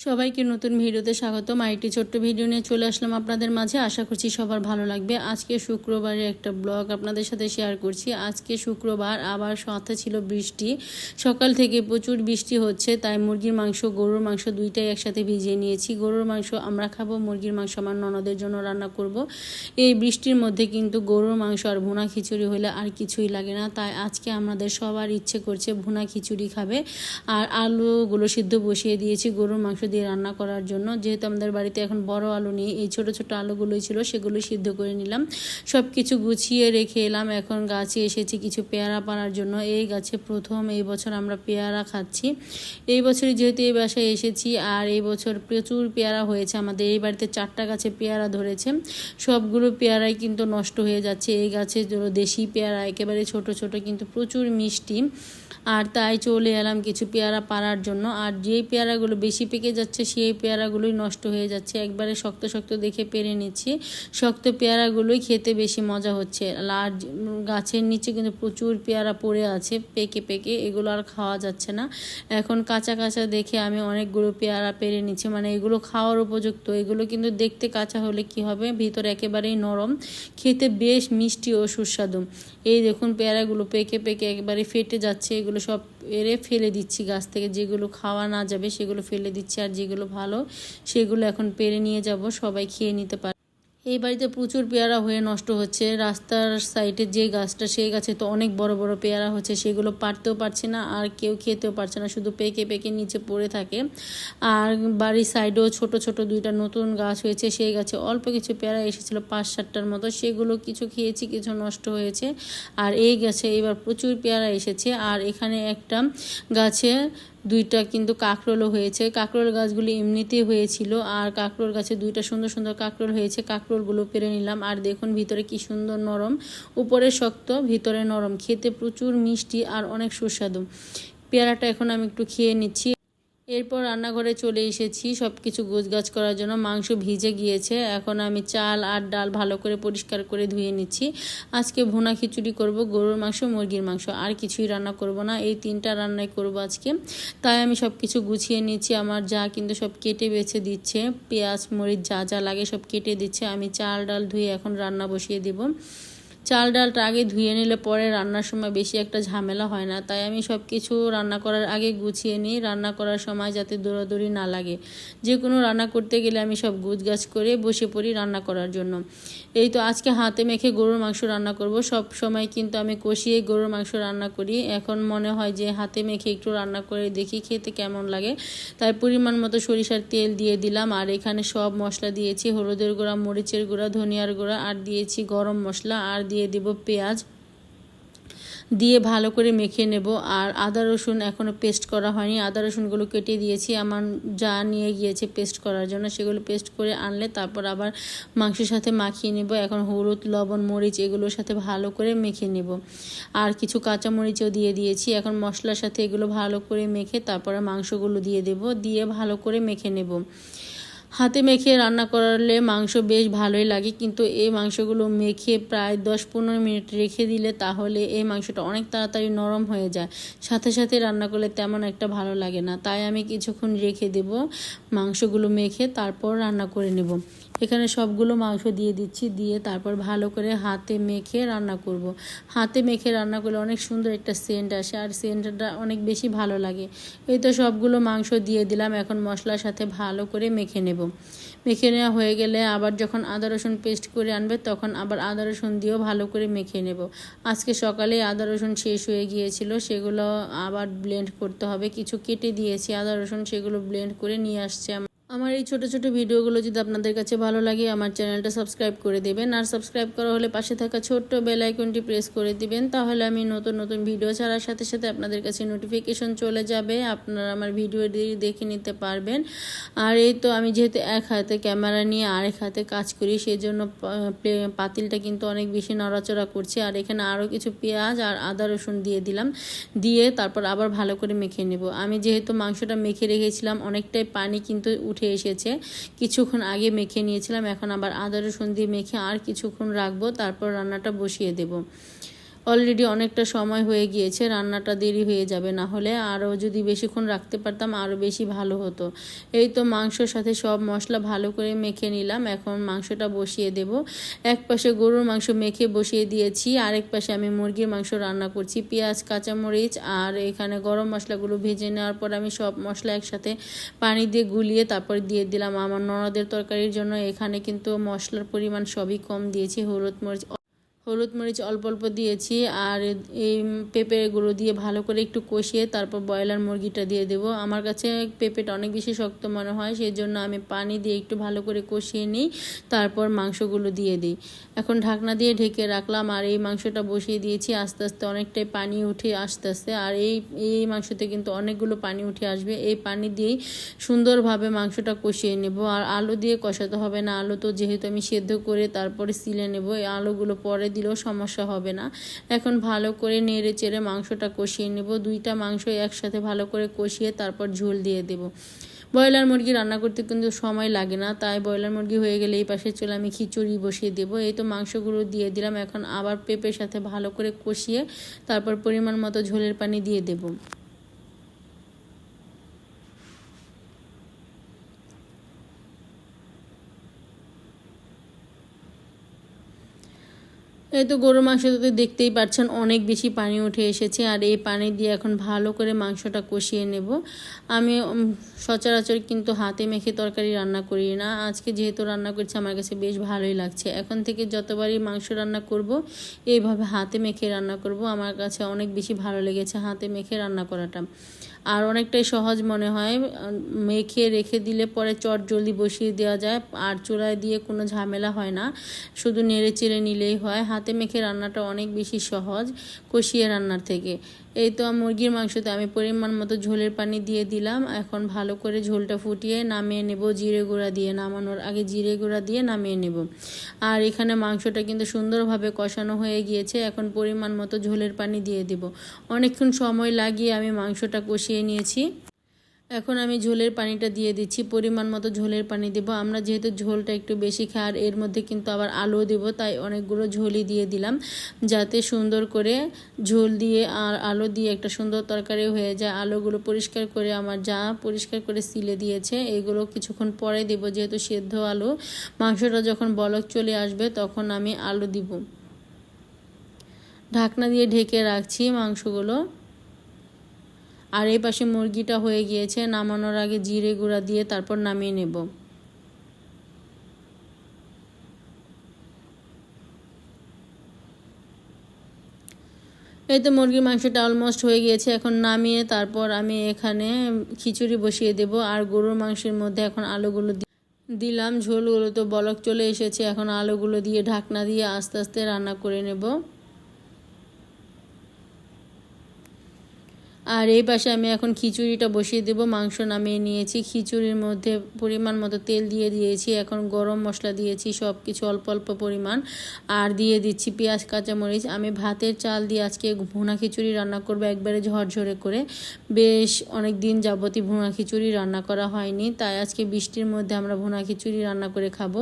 সবাইকে নতুন ভিডিওতে স্বাগতম। আরেকটি ছোট্ট ভিডিও নিয়ে চলে আসলাম আপনাদের মাঝে। আশা করছি সবার ভালো লাগবে। আজকে শুক্রবারে একটা ব্লগ আপনাদের সাথে শেয়ার করছি। আজকে শুক্রবার, আবার সাথে ছিল বৃষ্টি। সকাল থেকে প্রচুর বৃষ্টি হচ্ছে, তাই মুরগির মাংস, গরুর মাংস দুইটাই একসাথে ভিজিয়ে নিয়েছি। গরুর মাংস আমরা খাব, মুরগির মাংস আমার ননদের জন্য রান্না করব। এই বৃষ্টির মধ্যে কিন্তু গরুর মাংস আর ভুনা খিচুড়ি হলে আর কিছুই লাগে না। তাই আজকে আমাদের সবার ইচ্ছে করছে ভুনা খিচুড়ি খাবে। আর আলুগুলো সিদ্ধ বসিয়ে দিয়েছি, গরুর মাংস দিয়ে রান্না করার জন্য, যেহেতু আমাদের বাড়িতে এখন বড় আলু নেই, এই ছোট ছোট আলুগুলোই ছিল সেগুলো সিদ্ধ করে নিলাম। সব কিছু গুছিয়ে রেখে এলাম, এখন গাছে এসেছি কিছু পেয়ারা পাড়ার জন্য। এই গাছে প্রথম এই বছর আমরা পেয়ারা খাচ্ছি। এই বছরই যেহেতু এই বাসায় এসেছি, আর এই বছর প্রচুর পেয়ারা হয়েছে আমাদের। এই বাড়িতে চারটা গাছে পেয়ারা ধরেছে। সবগুলো পেয়ারাই কিন্তু নষ্ট হয়ে যাচ্ছে। এই গাছে দেশি পেয়ারা, একেবারে ছোট ছোট, কিন্তু প্রচুর মিষ্টি। আর তাই চলে এলাম কিছু পেয়ারা পাড়ার জন্য। আর যেই পেয়ারাগুলো বেশি পেকে যাচ্ছে, সেই পেয়ারাগুলোই নষ্ট হয়ে যাচ্ছে। একবারে শক্ত শক্ত দেখে পেরে নিচ্ছি। শক্ত পেয়ারাগুলোই খেতে বেশি মজা হচ্ছে। আর গাছের নিচে কিন্তু প্রচুর পেয়ারা পড়ে আছে, পেকে পেকে। এগুলো আর খাওয়া যাচ্ছে না। এখন কাঁচা কাঁচা দেখে আমি অনেকগুলো পেয়ারা পেরে নিচ্ছি। মানে এগুলো খাওয়ার উপযুক্ত। এগুলো কিন্তু দেখতে কাঁচা হলে কি হবে? ভিতরে একেবারেই নরম। খেতে বেশ মিষ্টি ও সুস্বাদু। এই দেখুন, পেয়ারাগুলো পেকে পেকে একেবারে ফেটে যাচ্ছে। এগুলো সব এরে ফেলে দিচ্ছি গাছ থেকে। যেগুলো খাওয়া না যাবে সেগুলো ফেলে দিচ্ছি, আর যেগুলো ভালো সেগুলো এখন পেরে নিয়ে যাব, সবাই খেয়ে নিতে পারে এই বাড়িতে প্রচুর পেয়ারা হয়ে নষ্ট হচ্ছে। রাস্তার সাইডে যে গাছটা, সেই গাছে তো অনেক বড় বড় পেয়ারা হচ্ছে। সেগুলো পারতেও পারছে না আর কেউ খেতেও পারছে না, শুধু পেকে পেকে নিচে পড়ে থাকে। আর বাড়ির সাইডেও ছোট ছোট দুইটা নতুন গাছ হয়েছে। সেই গাছে অল্প কিছু পেয়ারা এসেছিল, পাঁচ সাতটার মতো। সেগুলো কিছু খেয়েছি, কিছু নষ্ট হয়েছে। আর এই গাছে এবার প্রচুর পেয়ারা এসেছে। আর এখানে একটা গাছে দুইটা কিন্তু কাঁকরোলও হয়েছে। কাঁকরোল গাছগুলি এমনিতেই হয়েছিল, আর কাঁকরোল গাছে দুইটা সুন্দর সুন্দর কাঁকরোল হয়েছে। কাঁকরোলগুলো পেরে নিলাম। আর দেখুন, ভিতরে কি সুন্দর নরম। উপরে শক্ত, ভিতরে নরম। খেতে প্রচুর মিষ্টি আর অনেক সুস্বাদু। পেয়ারাটা এখন আমি একটু খেয়ে নিচ্ছি। এরপর রান্নাঘরে চলে এসেছি। সব কিছু গোছগাছ করার জন্য মাংস ভিজে গিয়েছে। এখন আমি চাল আর ডাল ভালো করে পরিষ্কার করে ধুয়ে নিচ্ছি। আজকে ভুনা খিচুড়ি করব, গরুর মাংস, মুরগির মাংস। আর কিছুই রান্না করব না। এই তিনটা রান্নাই করব আজকে। তাই আমি সব কিছু গুছিয়ে নিচ্ছি। আমার যা কিন্তু সব কেটে বেছে দিচ্ছে। পেঁয়াজ, মরিচ যা যা লাগে সব কেটে দিচ্ছে। আমি চাল, ডাল ধুয়ে এখন রান্না বসিয়ে দেবো। চাল ডালটা আগে ধুয়ে নিলে পরে রান্নার সময় বেশি একটা ঝামেলা হয় না। তাই আমি সব কিছু রান্না করার আগে গুছিয়ে নিই। রান্না করার সময় যাতে দৌড়াদৌড়ি না লাগে। যে কোনো রান্না করতে গেলে আমি সব গুছগাছ করে বসে পড়ি রান্না করার জন্য। এই তো আজকে হাতে মেখে গরুর মাংস রান্না করব। সব সময় কিন্তু আমি কষিয়ে গরুর মাংস রান্না করি। এখন মনে হয় যে হাতে মেখে একটু রান্না করে দেখি খেতে কেমন লাগে। তাই পরিমাণ মতো সরিষার তেল দিয়ে দিলাম। আর এখানে সব মশলা দিয়েছি। হলুদের গুঁড়া, মরিচের গুঁড়া, ধনিয়ার গুঁড়া, আর দিয়েছি গরম মশলা। আর দিয়ে দিব পেঁয়াজ। দিয়ে ভালো করে মেখে নেব। আর আদা, রসুন এখনও পেস্ট করা হয়নি। আদা, রসুনগুলো কেটে দিয়েছি। আমার যা নিয়ে গিয়েছে পেস্ট করার জন্য, সেগুলো পেস্ট করে আনলে তারপর আবার মাংসের সাথে মাখিয়ে নেব। এখন হলুদ, লবণ, মরিচ এগুলোর সাথে ভালো করে মেখে নেব। আর কিছু কাঁচা মরিচও দিয়ে দিয়েছি। এখন মশলার সাথে এগুলো ভালো করে মেখে তারপরে মাংসগুলো দিয়ে দেব। দিয়ে ভালো করে মেখে নেব। হাতে মেখে রান্না করালে মাংস বেশ ভালোই লাগে, কিন্তু এই মাংসগুলো মেখে প্রায় দশ পনেরো মিনিট রেখে দিলে তাহলে এই মাংসটা অনেক তাড়াতাড়ি নরম হয়ে যায়। সাথে সাথে রান্না করলে তেমন একটা ভালো লাগে না। তাই আমি কিছুক্ষণ রেখে দেব মাংসগুলো মেখে, তারপর রান্না করে নেব। এখানে সবগুলো মাংস দিয়ে দিচ্ছি, দিয়ে তারপর ভালো করে হাতে মেখে রান্না করব। হাতে মেখে রান্না করলে অনেক সুন্দর একটা সেন্ট আসে আর সেন্টটা অনেক বেশি ভালো লাগে। এই তো সবগুলো মাংস দিয়ে দিলাম, এখন মশলার সাথে ভালো করে মেখে নেব। মেখে নেওয়া হয়ে গেলে আবার যখন আদা রসুন পেস্ট করে আনবে তখন আবার আদা রসুন দিয়েও ভালো করে মেখে নেব। আজকে সকালে আদা রসুন শেষ হয়ে গিয়েছিল, সেগুলো আবার ব্লেন্ড করতে হবে। কিছু কেটে দিয়েছি, আদা রসুন সেগুলো ব্লেন্ড করে নিয়ে আসছে আমার এই ছোট ছোট ভিডিওগুলো যদি আপনাদের কাছে ভালো লাগে, আমার চ্যানেলটা সাবস্ক্রাইব করে দেবেন। আর সাবস্ক্রাইব করা হলে পাশে থাকা ছোট্ট বেল আইকনটি প্রেস করে দিবেন। তাহলে আমি নতুন নতুন ভিডিও ছাড়ার সাথে সাথে আপনাদের কাছে নোটিফিকেশন চলে যাবে। আপনারা আমার ভিডিও দেখে নিতে পারবেন। আর এই তো আমি যেহেতু এক হাতে ক্যামেরা নিয়ে আরেক হাতে কাজ করি সেই জন্য পাতিলটা কিন্তু অনেক বেশি নড়াচড়া করছে। আর এখানে আরও কিছু পেঁয়াজ আর আদা রসুন দিয়ে দিলাম। দিয়ে তারপর আবার ভালো করে মেখে নেব। আমি যেহেতু মাংসটা মেখে রেখেছিলাম, অনেকটাই পানি কিন্তু উঠে উঠে এসেছে। কিছুক্ষণ আগে মেখে নিয়েছিলাম, এখন আবার আদা রসুন দিয়ে মেখে আর কিছুক্ষণ রাখব, তারপর রান্নাটা বসিয়ে দেব। অলরেডি অনেকটা সময় হয়ে গিয়েছে, রান্নাটা দেরি হয়ে যাবে, না হলে আরও যদি বেশিক্ষণ রাখতে পারতাম আরও বেশি ভালো হতো। এই তো মাংসর সাথে সব মশলা ভালো করে মেখে নিলাম, এখন মাংসটা বসিয়ে দেব। এক পাশে গরুর মাংস মেখে বসিয়ে দিয়েছি, আরেক পাশে আমি মুরগির মাংস রান্না করছি। পেঁয়াজ, কাঁচামরিচ আর এখানে গরম মশলাগুলো ভেজে নেওয়ার পর আমি সব মশলা একসাথে পানি দিয়ে গুলিয়ে তারপর দিয়ে দিলাম। আমার ননদের তরকারির জন্য এখানে কিন্তু মশলার পরিমাণ সবই কম দিয়েছি, হলুদ মরিচ হলুদ মরিচ অল্প অল্প দিয়েছি আর এই পেঁপেগুলো দিয়ে ভালো করে একটু কষিয়ে তারপর ব্রয়লার মুরগিটা দিয়ে দেবো। আমার কাছে পেঁপেটা অনেক বেশি শক্ত মনে হয় সেই জন্য আমি পানি দিয়ে একটু ভালো করে কষিয়ে নিই, তারপর মাংসগুলো দিয়ে দিই। এখন ঢাকনা দিয়ে ঢেকে রাখলাম আর এই মাংসটা বসিয়ে দিয়েছি, আস্তে আস্তে অনেকটাই পানি উঠে আস্তে আস্তে। আর এই এই মাংসতে কিন্তু অনেকগুলো পানি উঠে আসবে, এই পানি দিয়েই সুন্দরভাবে মাংসটা কষিয়ে নেব। আর আলু দিয়ে কষাতে হবে না, আলু তো যেহেতু আমি সেদ্ধ করে তারপরে সিলে নেব, এই আলুগুলো পরে দিলেও সমস্যা হবে না। এখন ভালো করে নেড়ে চেড়ে মাংসটা কষিয়ে নেব। দুইটা মাংস একসাথে ভালো করে কষিয়ে তারপর ঝোল দিয়ে দেবো। ব্রয়লার মুরগি রান্না করতে কিন্তু সময় লাগে না, তাই ব্রয়লার মুরগি হয়ে গেলে এই পাশে চলে আমি খিচুড়ি বসিয়ে দেবো। এই তো মাংসগুলো দিয়ে দিলাম। এখন আবার পেঁপের সাথে ভালো করে কষিয়ে তারপর পরিমাণ মতো ঝোলের পানি দিয়ে দেবো। এই তো গরু মাংসটাতে দেখতেই পাচ্ছেন অনেক বেশি পানি উঠে এসেছে আর এই পানি দিয়ে এখন ভালো করে মাংসটা কষিয়ে নেব। আমি সচরাচর কিন্তু হাতে মেখে তরকারি রান্না করি না। আজকে যেহেতু রান্না করছি, আমার কাছে বেশ ভালোই লাগছে। এখন থেকে যতবারই মাংস রান্না করব, এইভাবে হাতে মেখে রান্না করব, আমার কাছে অনেক বেশি ভালো লেগেছে হাতে মেখে রান্না করাটা। আর অনেকটাই সহজ মনে হয় মেখে রেখে দিলে পরে চট জলদি বসিয়ে দেওয়া যায়, আর চুলায় দিয়ে কোনো ঝামেলা হয় না। শুধু নেড়ে চেড়ে নিলেই হয়। হাতে মেখে রান্নাটা অনেক বেশি সহজ কষিয়ে রান্নার থেকে। এই তো মুরগির মাংসতে আমি পরিমাণ মতো ঝোলের পানি দিয়ে দিলাম। এখন ভালো করে ঝোলটা ফুটিয়ে নামিয়ে নেব, জিরে গুঁড়া দিয়ে নামানোর আগে জিরে গুঁড়া দিয়ে নামিয়ে নেব। আর এখানে মাংসটা কিন্তু সুন্দরভাবে কষানো হয়ে গিয়েছে, এখন পরিমাণ মতো ঝোলের পানি দিয়ে দিব। অনেকক্ষণ সময় লাগিয়ে আমি মাংসটা কষিয়ে নিয়েছি। এখন আমি ঝোলের পানিটা দিয়ে দিচ্ছি, পরিমাণ মতো ঝোলের পানি দেব। আমরা যেহেতু ঝোলটা একটু বেশি খাই, আর এর মধ্যে কিন্তু আবার আলু দেব, তাই অনেকগুলো ঝোলই দিয়ে দিলাম যাতে সুন্দর করে ঝোল দিয়ে আর আলু দিয়ে একটা সুন্দর তরকারি হয়ে যায়। আলুগুলো পরিষ্কার করে, আমার যা পরিষ্কার করে সিলে দিয়েছে, এগুলো কিছুক্ষণ পরে দেব যেহেতু সেদ্ধ আলু। মাংসটা যখন বলক চলে আসবে, তখন আমি আলু দিব। ঢাকনা দিয়ে ঢেকে রাখছি মাংসগুলো। আর এই পাশে মুরগিটা হয়ে গিয়েছে, নামানোর আগে জিরে গুঁড়া দিয়ে তারপর নামিয়ে নেব। এই তো মুরগির মাংসটা অলমোস্ট হয়ে গিয়েছে, এখন নামিয়ে তারপর আমি এখানে খিচুড়ি বসিয়ে দেব, আর গরুর মাংসের মধ্যে এখন আলুগুলো দিলাম, ঝোলগুলো তো বলক চলে এসেছে, এখন আলুগুলো দিয়ে ঢাকনা দিয়ে আস্তে আস্তে রান্না করে নেব। আর এই পাশে আমি এখন খিচুড়িটা বসিয়ে দেব, মাংস নামিয়ে নিয়েছি, খিচুড়ির মধ্যে পরিমাণ মতো তেল দিয়ে দিয়েছি, এখন গরম মশলা দিয়েছি সব কিছু অল্প অল্প পরিমাণ, আর দিয়ে দিচ্ছি পেঁয়াজ, কাঁচামরিচ। আমি ভাতের চাল দিয়ে আজকে ভুনা খিচুড়ি রান্না করব একবারে ঝরঝরে করে। বেশ অনেক দিন যাবতীয় ভুনা খিচুড়ি রান্না করা হয়নি, তাই আজকে বৃষ্টির মধ্যে আমরা ভুনা খিচুড়ি রান্না করে খাব।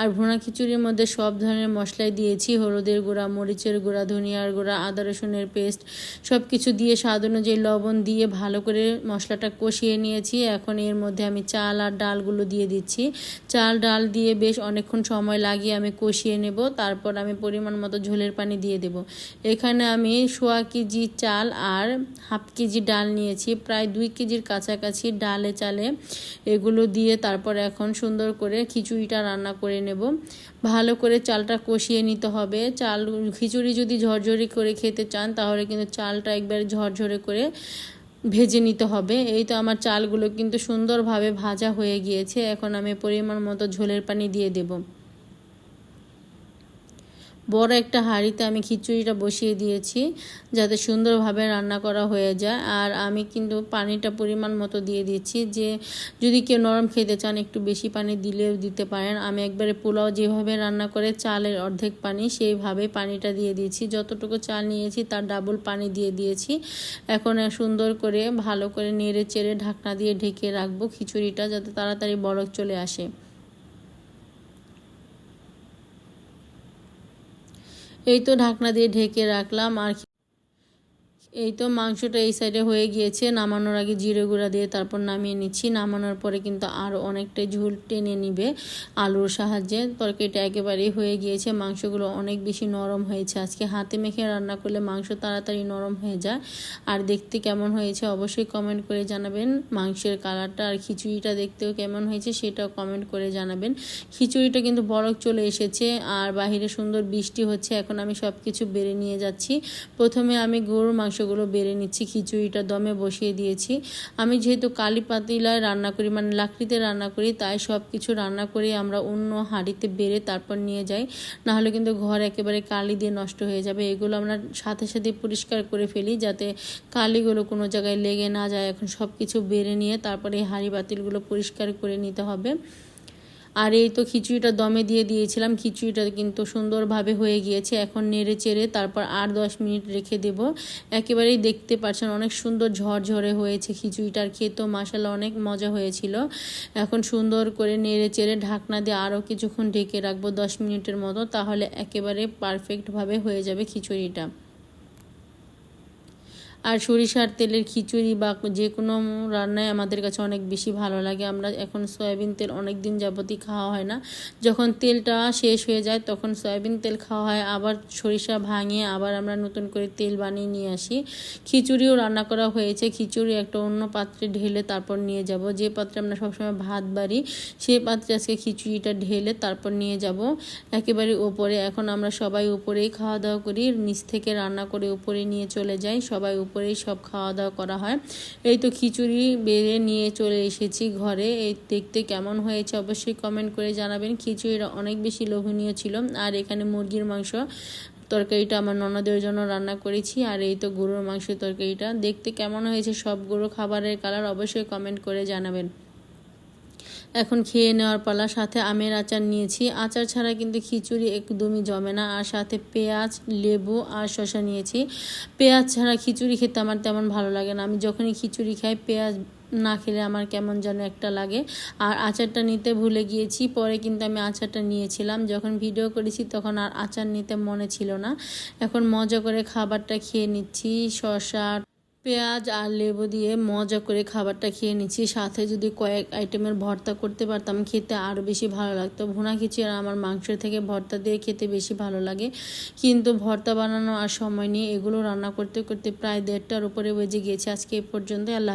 আর ভুনা খিচুড়ির মধ্যে সব ধরনের মশলাই দিয়েছি, হলুদের গুঁড়া, মরিচের গুঁড়া, ধনিয়ার গুঁড়া, আদা রসুনের পেস্ট সব কিছু দিয়ে স্বাদ অনুযায়ী লবণ দিয়ে ভালো করে মশলাটা কষিয়ে নিয়েছি। এখন এর মধ্যে আমি চাল আর ডালগুলো দিয়ে দিচ্ছি। চাল, ডাল দিয়ে বেশ অনেকক্ষণ সময় লাগিয়ে আমি কষিয়ে নেব। তারপর আমি পরিমাণ মতো ঝোলের পানি দিয়ে দেব। এখানে আমি সোয়া কেজি চাল আর হাফ কেজি ডাল নিয়েছি। প্রায় দুই কেজির কাছাকাছি ডালে চালে এগুলো দিয়ে তারপর এখন সুন্দর করে খিচুড়িটা রান্না করে নেব। ভালো করে চালটা কষিয়ে নিতে হবে। চাল খিচুড়ি যদি ঝরঝরি করে খেতে চান, তাহলে কিন্তু চালটা একবার ঝরঝরে করে ভেজে নিতে হবে। এই তো আমার চালগুলো কিন্তু সুন্দরভাবে ভাজা হয়ে গিয়েছে। এখন আমি পরিমাণ মতো ঝোলের পানি দিয়ে দেবো। বড় একটা হাঁড়িতে আমি খিচুড়িটা বসিয়ে দিয়েছি যাতে সুন্দরভাবে রান্না করা হয়ে যায়। আর আমি কিন্তু পানিটা পরিমাণ মতো দিয়ে দিচ্ছি যে যদি কেউ নরম খেতে চান একটু বেশি পানি দিলেও দিতে পারেন। আমি একবারে পোলাও যেভাবে রান্না করে চালের অর্ধেক পানি সেইভাবে পানিটা দিয়ে দিয়েছি। যতটুকু চাল নিয়েছি তার ডাবল পানি দিয়ে দিয়েছি। এখন সুন্দর করে ভালো করে নেড়ে চেড়ে ঢাকনা দিয়ে ঢেকে রাখব খিচুড়িটা যাতে তাড়াতাড়ি বরফ চলে আসে। এই তো ঢাকনা দিয়ে ঢেকে রাখলাম আর এই তো মাংসটা এই সাইডে হয়ে গিয়েছে। নামানোর আগে জিরে গুঁড়া দিয়ে তারপর নামিয়ে নিচ্ছি। নামানোর পরে কিন্তু আরও অনেকটাই ঝোল টেনে নিবে আলুর সাহায্যে। তরকারিটা একেবারেই হয়ে গিয়েছে। মাংসগুলো অনেক বেশি নরম হয়েছে। আজকে হাতে মেখে রান্না করলে মাংস তাড়াতাড়ি নরম হয়ে যায়। আর দেখতে কেমন হয়েছে অবশ্যই কমেন্ট করে জানাবেন। মাংসের কালারটা আর খিচুড়িটা দেখতেও কেমন হয়েছে সেটাও কমেন্ট করে জানাবেন। খিচুড়িটা কিন্তু বরফ চলে এসেছে আর বাহিরে সুন্দর বৃষ্টি হচ্ছে। এখন আমি সব কিছু বেড়ে নিয়ে যাচ্ছি। প্রথমে আমি গরুর মাংস মাংসগুলো বেড়ে নিচ্ছি, খিচুড়িটা দমে বসিয়ে দিয়েছি। আমি যেহেতু কালি পাতিলায় রান্না করি মানে লাকড়িতে রান্না করি, তাই সব কিছু রান্না করে আমরা অন্য হাঁড়িতে বেড়ে তারপর নিয়ে যাই। নাহলে কিন্তু ঘর একেবারে কালি দিয়ে নষ্ট হয়ে যাবে। এগুলো আমরা সাথে সাথে পরিষ্কার করে ফেলি, যাতে কালিগুলো কোনো জায়গায় লেগে না যায়। এখন সব কিছু বেড়ে নিয়ে তারপরে এই হাঁড়ি বাতিলগুলো পরিষ্কার করে নিতে হবে। আর এই তো খিচুড়িটা দমে দিয়ে দিয়েছিলাম। খিচুড়িটা কিন্তু সুন্দরভাবে হয়ে গিয়েছে। এখন নেড়ে চেড়ে তারপর আট দশ মিনিট রেখে দেব। একেবারেই দেখতে পাচ্ছেন অনেক সুন্দর ঝরঝরে হয়েছে খিচুড়িটার খেতেও মশালা অনেক মজা হয়েছিল। এখন সুন্দর করে নেড়ে চেড়ে ঢাকনা দিয়ে আরও কিছুক্ষণ ঢেকে রাখব দশ মিনিটের মতো। তাহলে একেবারে পারফেক্টভাবে হয়ে যাবে খিচুড়িটা। আর সরিষার তেলের খিচুড়ি বা যে কোনো রান্নায় আমাদের কাছে অনেক বেশি ভালো লাগে। আমরা এখন সয়াবিন তেল অনেক দিন যাবতই খাওয়া হয় না। যখন তেলটা শেষ হয়ে যায়, তখন সয়াবিন তেল খাওয়া হয়। আবার সরিষা ভাঙিয়ে আবার আমরা নতুন করে তেল বানিয়ে নিয়ে আসি। খিচুড়িও রান্না করা হয়েছে। খিচুড়ি একটা অন্য পাত্রে ঢেলে তারপর নিয়ে যাব। যে পাত্রে আমরা সবসময় ভাত বাড়ি সেই পাত্রে আজকে খিচুড়িটা ঢেলে তারপর নিয়ে যাব। একেবারে ওপরে। এখন আমরা সবাই উপরেই খাওয়া দাওয়া করি। নিচ থেকে রান্না করে উপরে নিয়ে চলে যাই। সবাই উপরেই সব খাওয়া দাওয়া করা হয়। এই তো খিচুড়ি বেড়ে নিয়ে চলে এসেছি ঘরে। এই দেখতে কেমন হয়েছে অবশ্যই কমেন্ট করে জানাবেন। খিচুড়িটা অনেক বেশি লোভনীয় ছিল। আর এখানে মুরগির মাংস তরকারিটা আমার ননদের জন্য রান্না করেছি। আর এই তো গরুর মাংসের তরকারিটা। দেখতে কেমন হয়েছে সব গরু খাবারের কালার অবশ্যই কমেন্ট করে জানাবেন। এখন খেয়ে নেওয়ার পালা, সাথে আমের আচার নিয়েছি। আচার ছাড়া কিন্তু খিচুড়ি একদমই জমে না, আর সাথে পেঁয়াজ, লেবু আর শশা নিয়েছি। পেঁয়াজ ছাড়া খিচুড়ি খেতে আমার তেমন ভালো লাগে না। আমি যখনই খিচুড়ি খাই, পেঁয়াজ না খেলে আমার কেমন যেন একটা লাগে। আর আচারটা নিতে ভুলে গিয়েছি, পরে কিন্তু আমি আচারটা নিয়েছিলাম। যখন ভিডিও করেছি তখন আর আচার নিতে মনে ছিল না। এখন মজা করে খাবারটা খেয়ে নিচ্ছি শশা পেঁয়াজ আর লেবু দিয়ে মজা করে খাবারটা খেয়ে নিচ্ছি। সাথে যদি কয়েক আইটেমের ভর্তা করতে পারতাম, খেতে আরও বেশি ভালো লাগতো। ভুনা খিচুড়ি আর আমার মাংসের থেকে ভর্তা দিয়ে খেতে বেশি ভালো লাগে। কিন্তু ভর্তা বানানো আর সময় নিয়ে এগুলো রান্না করতে করতে প্রায় দেড়টার উপরে বেজে গিয়েছে। আজকে এ পর্যন্ত আল্লাহ